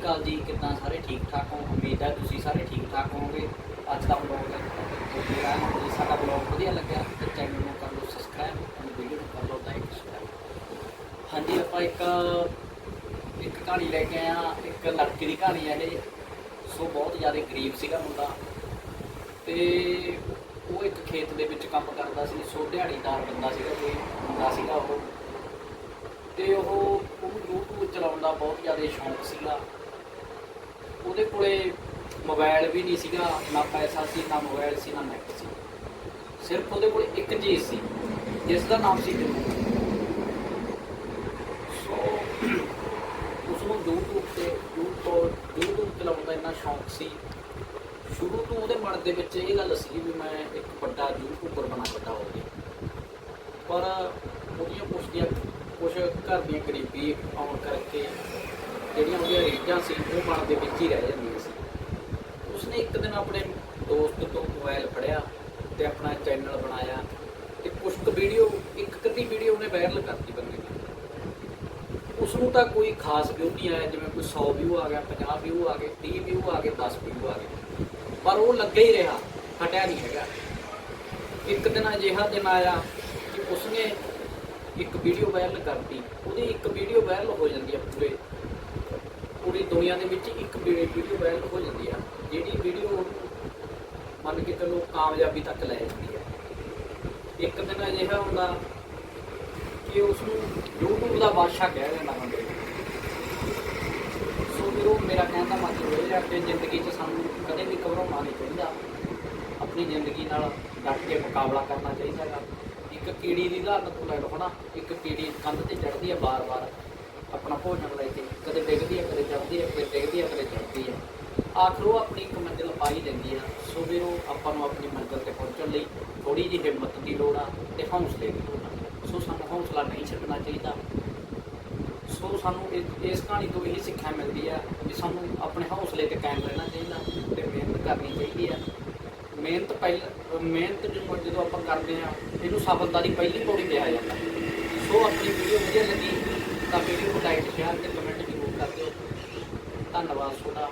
ਸ਼੍ਰੀ ਅਕਾਲ ਜੀ, ਕਿੱਦਾਂ ਸਾਰੇ ਠੀਕ ਠਾਕ ਹੋ? ਉਮੀਦ ਹੈ ਤੁਸੀਂ ਸਾਰੇ ਠੀਕ ਠਾਕ ਹੋਵੋਗੇ। ਅੱਜ ਦਾ ਬਲੌਗ ਮੇਰਾ ਜੇ ਸਾਡਾ ਬਲੌਗ ਵਧੀਆ ਲੱਗਿਆ, ਤਾਂ ਚੈਨਲ ਨੂੰ ਕਰ ਲਓ ਸਬਸਕ੍ਰਾਈਬ ਅਤੇ ਵੀਡੀਓ ਨੂੰ ਕਰ ਲਓ ਲਾਈਕ ਸ਼ੇਅਰ ਹਾਂਜੀ, ਆਪਾਂ ਇੱਕ ਇੱਕ ਕਹਾਣੀ ਲੈ ਕੇ ਆਏ ਆ ਇੱਕ ਲੜਕੀ ਦੀ ਕਹਾਣੀ ਹੈ ਇਹ। ਸੋ ਬਹੁਤ ਜ਼ਿਆਦਾ ਗਰੀਬ ਸੀਗਾ ਮੁੰਡਾ। ਤੇ ਉਹ ਇੱਕ ਖੇਤ ਦੇ ਵਿੱਚ ਕੰਮ ਕਰਦਾ ਸੀ, ਸੋ ਦਿਹਾੜੀਦਾਰ ਬੰਦਾ ਸੀਗਾ ਕੋਈ ਮੁੰਡਾ ਸੀਗਾ ਉਹ। ਤੇ ਉਹ, ਉਹਨੂੰ YouTube ਚਲਾਉਣ ਦਾ ਬਹੁਤ ਜ਼ਿਆਦਾ ਸ਼ੌਂਕ ਸੀਗਾ। ਉਹਦੇ ਕੋਲੇ ਮੋਬਾਈਲ ਵੀ ਨਹੀਂ ਸੀਗਾ, ਨਾ ਪੈਸਾ ਸੀ, ਨਾ ਮੋਬਾਈਲ ਸੀ, ਨਾ ਨੈਟ ਸੀ। ਸਿਰਫ ਉਹਦੇ ਕੋਲ ਇੱਕ ਚੀਜ਼ ਸੀ ਜਿਸ ਦਾ ਨਾਮ ਸੀ ਟਿੰਨੂ ਸੋ ਉਸ ਨੂੰ YouTube ਤੇ, YouTube YouTube ਚਲਾਉਣ ਦਾ ਇੰਨਾ ਸ਼ੌਂਕ ਸੀ। ਸ਼ੁਰੂ ਤੋਂ ਉਹਦੇ ਮਨ ਦੇ ਵਿੱਚ ਇਹ ਗੱਲ ਸੀ ਵੀ ਮੈਂ ਇੱਕ ਵੱਡਾ ਯੂਟਿਊਬਰ ਬਣਾ ਵੱਡਾ ਹੋ ਗਿਆ ਪਰ ਉਹਦੀਆਂ ਕੁਛ ਦੀਆਂ, ਕੁਛ ਘਰ ਦੀਆਂ ਗਰੀਬੀ ਆਉਣ ਕਰਕੇ ਜਿਹੜੀਆਂ ਉਹਦੀਆਂ ਰੀਝਾਂ ਸੀ, ਉਹ ਮਨ ਦੇ ਵਿੱਚ ਹੀ ਰਹਿ ਜਾਂਦੀਆਂ ਸੀ। ਉਸਨੇ ਇੱਕ ਦਿਨ ਆਪਣੇ ਦੋਸਤ ਤੋਂ ਮੋਬਾਈਲ ਫੜਿਆ ਤੇ ਆਪਣਾ ਚੈਨਲ ਬਣਾਇਆ ਤੇ ਕੁਛ ਕੁ ਵੀਡੀਓ ਇੱਕ ਕਦੀ ਵੀਡੀਓ ਉਹਨੇ ਵਾਇਰਲ ਕਰਤੀ ਬੰਦੇ ਨੇ ਉਸ ਨੂੰ ਤਾਂ ਕੋਈ ਖਾਸ ਵਿਊ ਨਹੀਂ ਆਇਆ, ਜਿਵੇਂ ਕੋਈ 100 ਵਿਊ ਆ ਗਿਆ 50 ਵਿਊ ਆ ਗਏ 30 ਵਿਊ ਆ ਗਏ 10 ਵਿਊ ਆ ਗਏ। ਪਰ ਉਹ ਲੱਗਾ ਹੀ ਰਿਹਾ, ਹਟਿਆ ਨਹੀਂ ਹੈਗਾ। ਇੱਕ ਦਿਨ ਅਜਿਹਾ ਦਿਨ ਆਇਆ ਕਿ ਉਸਨੇ ਇੱਕ ਵੀਡੀਓ ਵਾਇਰਲ ਕਰਤੀ। ਉਹਦੀ ਇੱਕ ਵੀਡੀਓ ਵਾਇਰਲ ਹੋ ਜਾਂਦੀ ਦੁਨੀਆ ਦੇ ਵਿੱਚ ਇੱਕ ਵੀਡੀਓ ਵਾਇਰਲ ਹੋ ਜਾਂਦੀ ਆ, ਜਿਹੜੀ ਵੀਡੀਓ ਮੰਨ ਕੇ ਚਲੋ ਕਾਮਯਾਬੀ ਤੱਕ ਲੈ ਜਾਂਦੀ ਹੈ ਇੱਕ ਦਿਨ ਅਜਿਹਾ ਹੁੰਦਾ ਕਿ ਉਸ ਨੂੰ YouTube ਦਾ ਬਾਦਸ਼ਾਹ ਕਹਿ ਦਿੰਦਾ ਹੁੰਦਾ ਸੋ ਵੀਰੋ, ਮੇਰਾ ਕਹਿਣ ਦਾ ਮਤਲਬ ਇਹ ਹੈ ਕਿ ਜ਼ਿੰਦਗੀ 'ਚ ਸਾਨੂੰ ਕਦੇ ਵੀ ਘਬਰਾਉਣਾ ਨਹੀਂ ਚਾਹੀਦਾ। ਆਪਣੀ ਜ਼ਿੰਦਗੀ ਨਾਲ ਡਟ ਕੇ ਮੁਕਾਬਲਾ ਕਰਨਾ ਚਾਹੀਦਾ ਹੈ ਇੱਕ ਕੀੜੀ ਦੀ ਉਦਾਹਰਨ ਤੋਂ ਲੈ ਲਓ ਹਨਾ, ਇੱਕ ਕੀੜੀ ਕੰਧ ਤੇ ਚੜ੍ਹਦੀ ਹੈ ਬਾਰ-ਬਾਰ ਆਪਣਾ ਭੋਜਨ ਲੈ ਕੇ, ਕਦੇ ਡਿੱਗਦੀ ਹੈ ਕਦੇ ਚੜ੍ਹਦੀ ਹੈ ਕਦੇ ਡਿੱਗਦੀ ਹੈ ਕਦੇ ਚੜ੍ਹਦੀ ਹੈ ਆਖਰ ਉਹ ਆਪਣੀ ਇੱਕ ਮੰਜ਼ਿਲ ਪਾ ਹੀ ਦਿੰਦੀ ਆ ਸੋ ਵੀ ਉਹ ਆਪਾਂ ਨੂੰ ਆਪਣੀ ਮੰਜ਼ਿਲ ਤੇ ਪਹੁੰਚਣ ਲਈ ਥੋੜੀ ਜਿਹੀ ਹਿੰਮਤ ਦੀ ਲੋੜ ਆ ਤੇ ਹੌਸਲੇ ਦੀ ਲੋੜ ਆ। ਸੋ ਸਾਨੂੰ ਹੌਸਲਾ ਨਹੀਂ ਛੱਡਣਾ ਚਾਹੀਦਾ। ਸੋ ਸਾਨੂੰ ਇਸ- ਕਹਾਣੀ ਤੋਂ ਇਹ ਸਿੱਖਿਆ ਮਿਲਦੀ ਆ ਵੀ ਸਾਨੂੰ ਆਪਣੇ ਹੌਸਲੇ ਤੇ ਕਾਇਮ ਰਹਿਣਾ ਚਾਹੀਦਾ ਤੇ ਮਿਹਨਤ ਕਰਨੀ ਚਾਹੀਦੀ ਆ। ਮਿਹਨਤ ਪਹਿਲ, ਮਿਹਨਤ ਜਦੋਂ ਜਦੋਂ ਆਪਾਂ ਕਰਦੇ ਆ, ਇਹਨੂੰ ਸਫਲਤਾ ਦੀ ਪਹਿਲੀ ਪੌੜੀ ਕਿਹਾ ਜਾਂਦਾ। ਸੋ ਆਪਣੀ ਵੀਡੀਓ ਵਧੀਆ ਲੱਗੀ ਤਾਂ ਵੀਡੀਓ ਨੂੰ ਲਾਈਕ ਸ਼ੇਅਰ ਤੇ ਕਮੈਂਟ ਜ਼ਰੂਰ ਕਰ ਦਿਓ। ਧੰਨਵਾਦ ਤੁਹਾਡਾ।